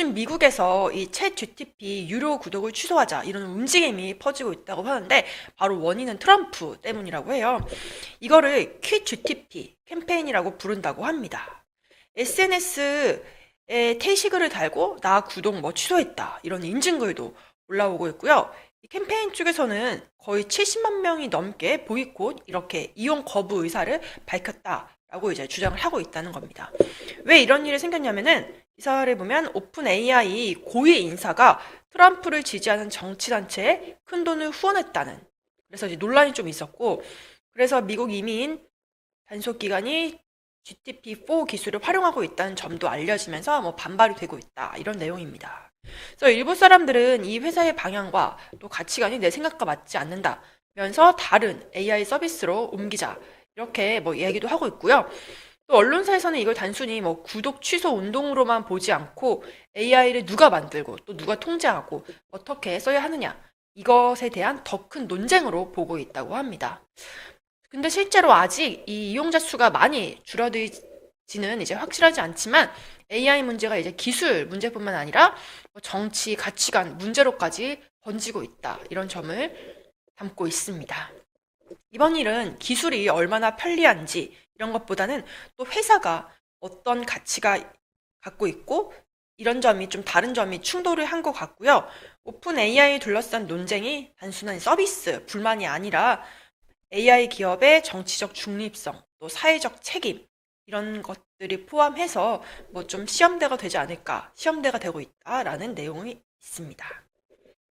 요즘 미국에서 이 챗 GTP 유료 구독을 취소하자 이런 움직임이 퍼지고 있다고 하는데 바로 원인은 트럼프 때문이라고 해요. 이거를 퀴 GTP 캠페인이라고 부른다고 합니다. SNS에 태시글을 달고 나 구독 뭐 취소했다 이런 인증글도 올라오고 있고요. 이 캠페인 쪽에서는 거의 70만 명이 넘게 보이콧 이렇게 이용 거부 의사를 밝혔다라고 이제 주장을 하고 있다는 겁니다. 왜 이런 일이 생겼냐면은 기사를 보면 오픈 AI 고위 인사가 트럼프를 지지하는 정치단체에 큰 돈을 후원했다는 그래서 이제 논란이 좀 있었고 그래서 미국 이민 단속 기관이 GTP4 기술을 활용하고 있다는 점도 알려지면서 뭐 반발이 되고 있다 이런 내용입니다. 그래서 일부 사람들은 이 회사의 방향과 또 가치관이 내 생각과 맞지 않는다면서 다른 AI 서비스로 옮기자 이렇게 뭐 이야기도 하고 있고요. 또 언론사에서는 이걸 단순히 뭐 구독 취소 운동으로만 보지 않고 AI를 누가 만들고 또 누가 통제하고 어떻게 써야 하느냐 이것에 대한 더 큰 논쟁으로 보고 있다고 합니다. 근데 실제로 아직 이 이용자 수가 많이 줄어들지는 이제 확실하지 않지만 AI 문제가 이제 기술 문제뿐만 아니라 뭐 정치, 가치관 문제로까지 번지고 있다. 이런 점을 담고 있습니다. 이번 일은 기술이 얼마나 편리한지 이런 것보다는 또 회사가 어떤 가치가 갖고 있고 이런 점이 좀 다른 점이 충돌을 한 것 같고요. 오픈 AI 둘러싼 논쟁이 단순한 서비스 불만이 아니라 AI 기업의 정치적 중립성, 또 사회적 책임 이런 것들이 포함해서 뭐 좀 시험대가 되지 않을까, 시험대가 되고 있다라는 내용이 있습니다.